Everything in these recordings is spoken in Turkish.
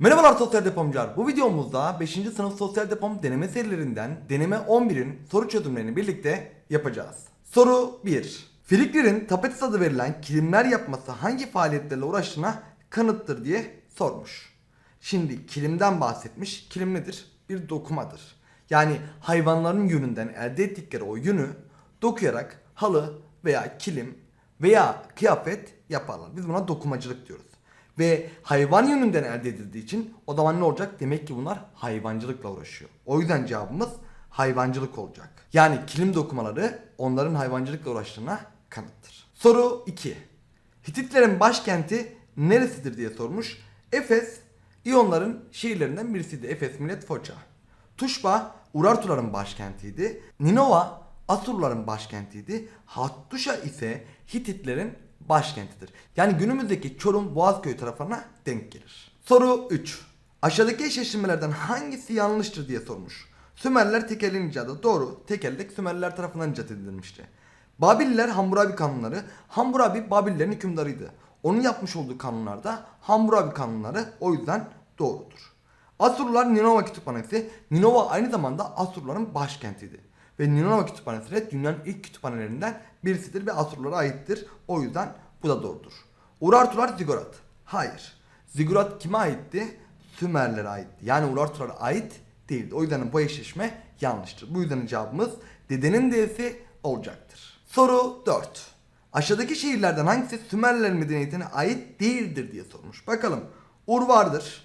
Merhabalar sosyal depomcular. Bu videomuzda 5. sınıf sosyal depom deneme serilerinden deneme 11'in soru çözümlerini birlikte yapacağız. Soru 1. Filiklerin tapetes adı verilen kilimler yapması hangi faaliyetlerle uğraştığına kanıttır diye sormuş. Şimdi kilimden bahsetmiş. Kilim nedir? Bir dokumadır. Yani hayvanların yününden elde ettikleri o yünü dokuyarak halı veya kilim veya kıyafet yaparlar. Biz buna dokumacılık diyoruz. Ve hayvan yönünden elde edildiği için o zaman ne olacak? Demek ki bunlar hayvancılıkla uğraşıyor. O yüzden cevabımız hayvancılık olacak. Yani kilim dokumaları onların hayvancılıkla uğraştığına kanıttır. Soru 2. Hititlerin başkenti neresidir diye sormuş. Efes, İyonların şehirlerinden birisiydi. Efes Millet Foça. Tuşba, Urartuların başkentiydi. Ninova, Asurluların başkentiydi. Hattuşa ise Hititlerin başkentidir. Yani günümüzdeki Çorum Boğazköy taraflarına denk gelir. Soru 3. Aşağıdaki eşleştirmelerden hangisi yanlıştır diye sormuş. Sümerler tekelin icadı. Doğru. Tekellik Sümerliler tarafından icat edilmişti. Babiller Hammurabi kanunları. Hammurabi Babillerin hükümdarıydı. Onun yapmış olduğu kanunlar da Hammurabi kanunları o yüzden doğrudur. Asurlular Ninova kütüphanesi. Ninova aynı zamanda Asurluların başkentiydi. Ve Ninova kütüphanesi de dünyanın ilk kütüphanelerinden birisidir ve Asurlulara aittir. O yüzden bu da doğrudur. Urartular Zigorat. Hayır. Zigorat kime aitti? Sümerlere aitti. Yani Urartulara ait değildi. O yüzden bu eşleşme yanlıştır. Bu yüzden cevabımız dedenin D'si olacaktır. Soru 4. Aşağıdaki şehirlerden hangisi Sümerler medeniyetine ait değildir diye sormuş. Bakalım. Ur vardır.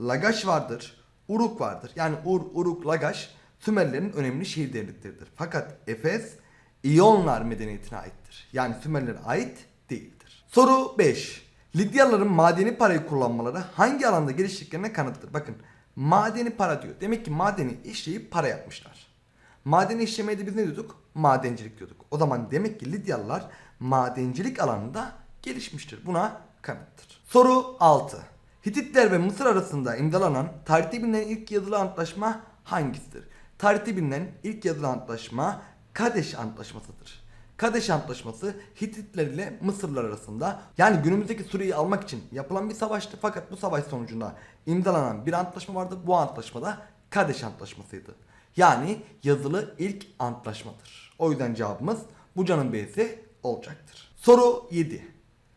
Lagaş vardır. Uruk vardır. Yani Ur, Uruk, Lagaş Sümerlerin önemli şehir devletleridir. Fakat Efes İyonlar medeniyetine aittir. Yani Sümerlere ait değildir. Soru 5. Lidyalıların madeni parayı kullanmaları hangi alanda geliştiklerine kanıttır? Bakın madeni para diyor. Demek ki madeni işleyip para yapmışlar. Madeni işlemeye de biz ne diyorduk? Madencilik diyorduk. O zaman demek ki Lidyalılar madencilik alanında gelişmiştir. Buna kanıttır. Soru 6. Hititler ve Mısır arasında imzalanan tarihte bilinen ilk yazılı antlaşma hangisidir? Tarihte bilinen ilk yazılı antlaşma Kadeş Antlaşması'dır. Kadeş Antlaşması Hititler ile Mısırlar arasında yani günümüzdeki Suriye'yi almak için yapılan bir savaştı fakat bu savaş sonucunda imzalanan bir antlaşma vardı. Bu antlaşmada Kadeş Antlaşması'ydı. Yani yazılı ilk antlaşmadır. O yüzden cevabımız bu canın B'si olacaktır. Soru 7.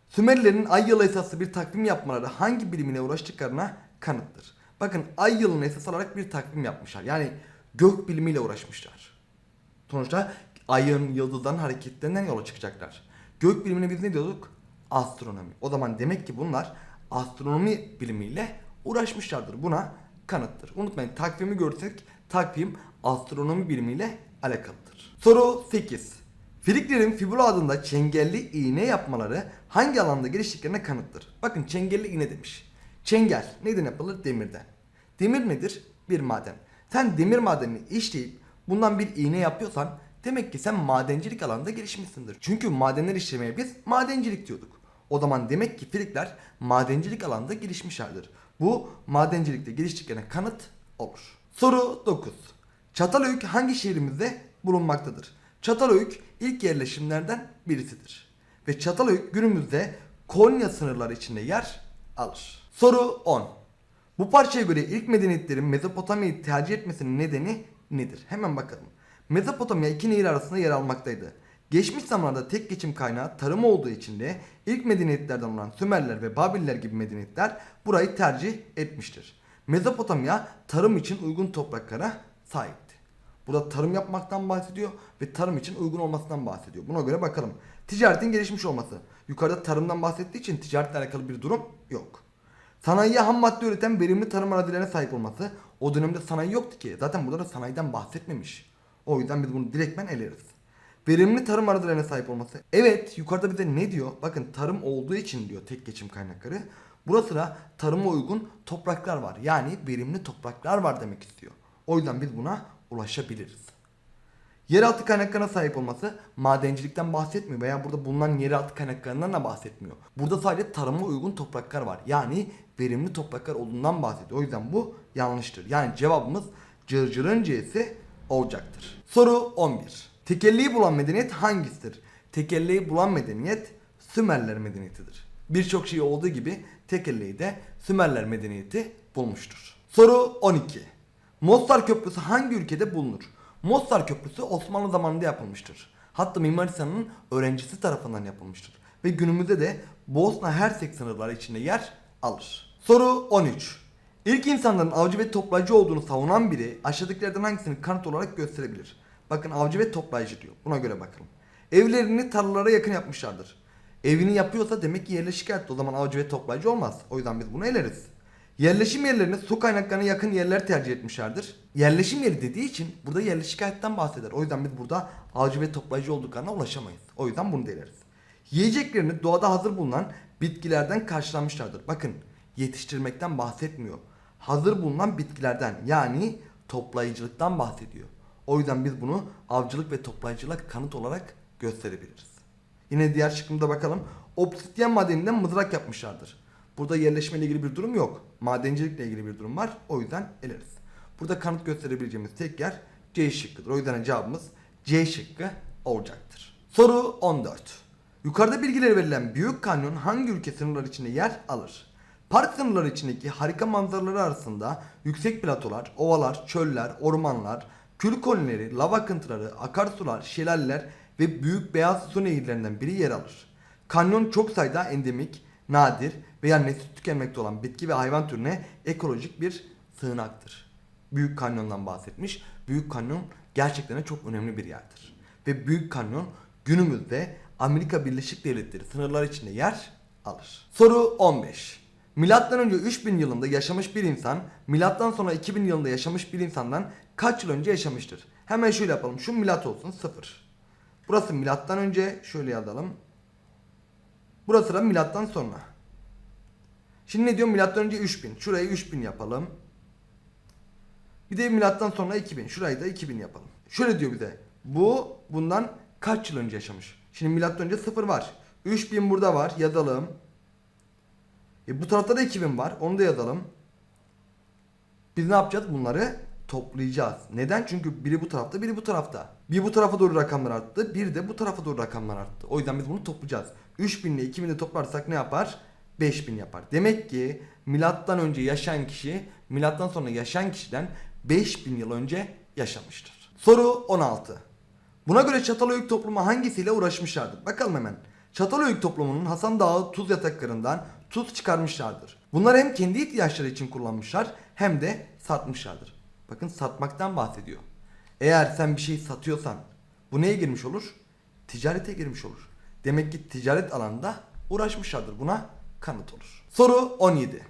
Sümerlilerin ay yılı esaslı bir takvim yapmaları hangi bilimine uğraştıklarına kanıttır. Bakın ay yılını esas alarak bir takvim yapmışlar. Yani gök bilimiyle uğraşmışlar. Sonuçta ayın, yıldızların hareketlerinden yola çıkacaklar. Gök bilimine biz ne diyorduk? Astronomi. O zaman demek ki bunlar astronomi bilimiyle uğraşmışlardır. Buna kanıttır. Unutmayın takvimi görsek takvim astronomi bilimiyle alakalıdır. Soru 8. Filiklerin fibula adında çengelli iğne yapmaları hangi alanda geliştiklerine kanıttır? Bakın çengelli iğne demiş. Çengel neyden yapılır? Demirden. Demir nedir? Bir maden. Sen demir madenini işleyip bundan bir iğne yapıyorsan demek ki sen madencilik alanında gelişmişsindir. Çünkü madenler işlemeye biz madencilik diyorduk. O zaman demek ki filikler madencilik alanında gelişmişlerdir. Bu madencilikte geliştiklerine kanıt olur. Soru 9. Çatalhöyük hangi şehrimizde bulunmaktadır? Çatalhöyük ilk yerleşimlerden birisidir. Ve Çatalhöyük günümüzde Konya sınırları içinde yer alır. Soru 10. Bu parçaya göre ilk medeniyetlerin Mezopotamya'yı tercih etmesinin nedeni nedir? Hemen bakalım. Mezopotamya iki nehir arasında yer almaktaydı. Geçmiş zamanlarda tek geçim kaynağı tarım olduğu için de ilk medeniyetlerden olan Sümerler ve Babiller gibi medeniyetler burayı tercih etmiştir. Mezopotamya tarım için uygun topraklara sahipti. Burada tarım yapmaktan bahsediyor ve tarım için uygun olmasından bahsediyor. Buna göre bakalım. Ticaretin gelişmiş olması. Yukarıda tarımdan bahsettiği için ticaretle alakalı bir durum yok. Sanayiye ham madde üreten verimli tarım arazilerine sahip olması. O dönemde sanayi yoktu ki. Zaten burada da sanayiden bahsetmemiş. O yüzden biz bunu direktmen eleriz. Verimli tarım arazilerine sahip olması. Evet yukarıda bize ne diyor? Bakın tarım olduğu için diyor tek geçim kaynakları. Burası da tarıma uygun topraklar var. Yani verimli topraklar var demek istiyor. O yüzden biz buna ulaşabiliriz. Yeraltı kaynaklarına sahip olması madencilikten bahsetmiyor veya burada bulunan yeraltı kaynaklarından da bahsetmiyor. Burada sadece tarıma uygun topraklar var. Yani verimli topraklar olduğundan bahsediyor. O yüzden bu yanlıştır. Yani cevabımız cırcırın C'si olacaktır. Soru 11. Tekelliği bulan medeniyet hangisidir? Tekelliği bulan medeniyet Sümerler medeniyetidir. Birçok şey olduğu gibi tekelliği de Sümerler medeniyeti bulmuştur. Soru 12. Mostar Köprüsü hangi ülkede bulunur? Mostar Köprüsü Osmanlı zamanında yapılmıştır. Hatta Mimar Sinan'ın öğrencisi tarafından yapılmıştır. Ve günümüzde de Bosna Hersek sınırları içinde yer alır. Soru 13. İlk insanların avcı ve toplayıcı olduğunu savunan biri aşağıdakilerden hangisini kanıt olarak gösterebilir? Bakın avcı ve toplayıcı diyor. Buna göre bakalım. Evlerini tarlalara yakın yapmışlardır. Evini yapıyorsa demek ki yerleşik hayatta o zaman avcı ve toplayıcı olmaz. O yüzden biz bunu eleriz. Yerleşim yerlerini su kaynaklarına yakın yerler tercih etmişlerdir. Yerleşim yeri dediği için burada yerleşik hayattan bahseder. O yüzden biz burada avcı ve toplayıcı olduklarına ulaşamayız. O yüzden bunu da eleriz. Yiyeceklerini doğada hazır bulunan bitkilerden karşılanmışlardır. Bakın yetiştirmekten bahsetmiyor. Hazır bulunan bitkilerden yani toplayıcılıktan bahsediyor. O yüzden biz bunu avcılık ve toplayıcılık kanıt olarak gösterebiliriz. Yine diğer şıkkımda bakalım. Obsidyen madeninden mızrak yapmışlardır. Burada yerleşmeyle ilgili bir durum yok. Madencilikle ilgili bir durum var. O yüzden eleriz. Burada kanıt gösterebileceğimiz tek yer C şıkkıdır. O yüzden cevabımız C şıkkı olacaktır. Soru 14. Yukarıda bilgileri verilen Büyük Kanyon hangi ülke sınırları içinde yer alır? Park sınırları içindeki harika manzaraları arasında yüksek platolar, ovalar, çöller, ormanlar, kül kolonileri, lava akıntıları, akarsular, şelaleler ve büyük beyaz su nehirlerinden biri yer alır. Kanyon çok sayıda endemik, nadir veya nesli tükenmekte olan bitki ve hayvan türüne ekolojik bir sığınaktır. Büyük Kanyon'dan bahsetmiş. Büyük Kanyon gerçekten çok önemli bir yerdir. Ve Büyük Kanyon günümüzde Amerika Birleşik Devletleri sınırları içinde yer alır. Soru 15. Milattan önce 3000 yılında yaşamış bir insan, milattan sonra 2000 yılında yaşamış bir insandan kaç yıl önce yaşamıştır? Hemen şöyle yapalım. Şu milat olsun 0. Burası milattan önce şöyle yazalım. Burası da milattan sonra. Şimdi ne diyor? Milattan önce 3000. Şurayı 3000 yapalım. Bir de milattan sonra 2000. Şurayı da 2000 yapalım. Şöyle diyor bize. Bu bundan kaç yıl önce yaşamış? Şimdi milattan önce 0 var. 3000 burada var. Yazalım. E bu tarafta da 2000 var. Onu da yazalım. Biz ne yapacağız? Bunları toplayacağız. Neden? Çünkü biri bu tarafta, biri bu tarafta. Bir bu tarafa doğru rakamlar arttı, bir de bu tarafa doğru rakamlar arttı. O yüzden biz bunu toplayacağız. 3000 ile 2000'i de toplarsak ne yapar? 5000 yapar. Demek ki milattan önce yaşayan kişi, milattan sonra yaşayan kişiden 5000 yıl önce yaşamıştır. Soru 16. Buna göre Çatalhöyük toplumu hangisiyle uğraşmışlardır? Bakalım hemen. Çatalhöyük toplumunun Hasan Dağı tuz yataklarından tuz çıkarmışlardır. Bunları hem kendi ihtiyaçları için kullanmışlar hem de satmışlardır. Bakın satmaktan bahsediyor. Eğer sen bir şey satıyorsan bu neye girmiş olur? Ticarete girmiş olur. Demek ki ticaret alanında uğraşmışlardır. Buna kanıt olur. Soru 17.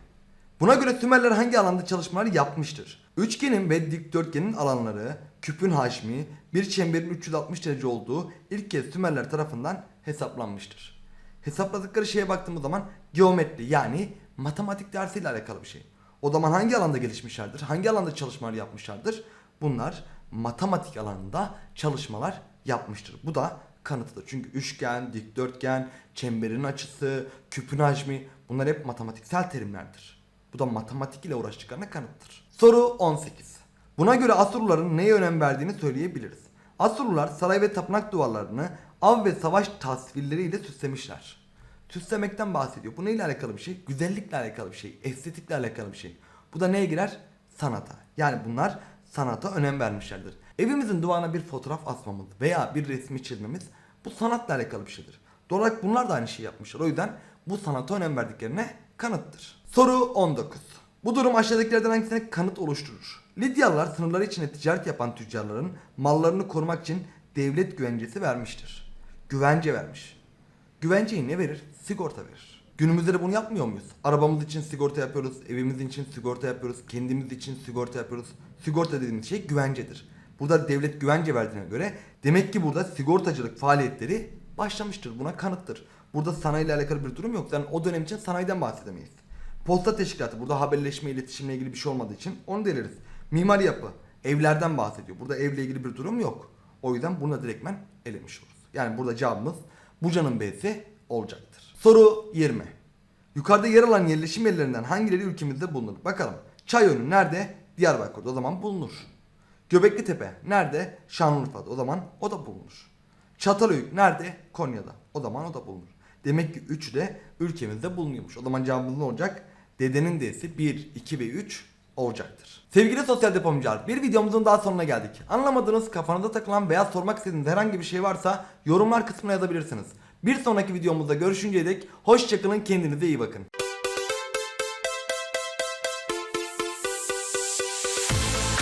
Buna göre Sümerler hangi alanda çalışmalar yapmıştır? Üçgenin ve dikdörtgenin alanları, küpün haşmi, bir çemberin 360 derece olduğu ilk kez Sümerler tarafından hesaplanmıştır. Hesapladıkları şeye baktığımız zaman geometri yani matematik dersiyle alakalı bir şey. O zaman hangi alanda gelişmişlerdir? Hangi alanda çalışmalar yapmışlardır? Bunlar matematik alanında çalışmalar yapmıştır. Bu da kanıtıdır. Çünkü üçgen, dikdörtgen, çemberin açısı, küpün hacmi bunlar hep matematiksel terimlerdir. Bu da matematik ile uğraştıklarına kanıttır. Soru 18. Buna göre Asurluların neye önem verdiğini söyleyebiliriz. Asurlular saray ve tapınak duvarlarını av ve savaş tasvirleriyle süslemişler. Süslemekten bahsediyor. Bu neyle alakalı bir şey? Güzellikle alakalı bir şey. Estetikle alakalı bir şey. Bu da neye girer? Sanata. Yani bunlar sanata önem vermişlerdir. Evimizin duvarına bir fotoğraf asmamız veya bir resmi çizmemiz bu sanatla alakalı bir şeydir. Doğal olarak bunlar da aynı şeyi yapmışlar. O yüzden bu sanata önem verdiklerine kanıttır. Soru 19. Bu durum aşağıdakilerden hangisine kanıt oluşturur? Lidyalılar sınırları içinde ticaret yapan tüccarların mallarını korumak için devlet güvencesi vermiştir. Güvence vermiş. Güvenceyi ne verir? Sigorta verir. Günümüzde de bunu yapmıyor muyuz? Arabamız için sigorta yapıyoruz, evimiz için sigorta yapıyoruz, kendimiz için sigorta yapıyoruz. Sigorta dediğimiz şey güvencedir. Burada devlet güvence verdiğine göre demek ki burada sigortacılık faaliyetleri başlamıştır. Buna kanıttır. Burada sanayiyle alakalı bir durum yok. Yani o dönem için sanayiden bahsedemeyiz. Posta teşkilatı burada haberleşme iletişimle ilgili bir şey olmadığı için onu deliriz. Mimari yapı evlerden bahsediyor. Burada evle ilgili bir durum yok. O yüzden bunu da direktmen elemiş oluruz. Yani burada cevabımız Buca'nın B'si olacaktır. Soru 20. Yukarıda yer alan yerleşim yerlerinden hangileri ülkemizde bulunur? Bakalım. Çayönü nerede? Diyarbakır'da o zaman bulunur. Göbekli Tepe nerede? Şanlıurfa'da o zaman o da bulunur. Çatalhöyük nerede? Konya'da. O zaman o da bulunur. Demek ki üçü de ülkemizde bulunuyormuş. O zaman cevabımız ne olacak? Dedenin D'si 1, 2 ve 3 olacaktır. Sevgili sosyal depomcular bir videomuzun daha sonuna geldik. Anlamadığınız, kafanıza takılan veya sormak istediğiniz herhangi bir şey varsa yorumlar kısmına yazabilirsiniz. Bir sonraki videomuzda görüşünceye dek hoşçakalın kendinize iyi bakın.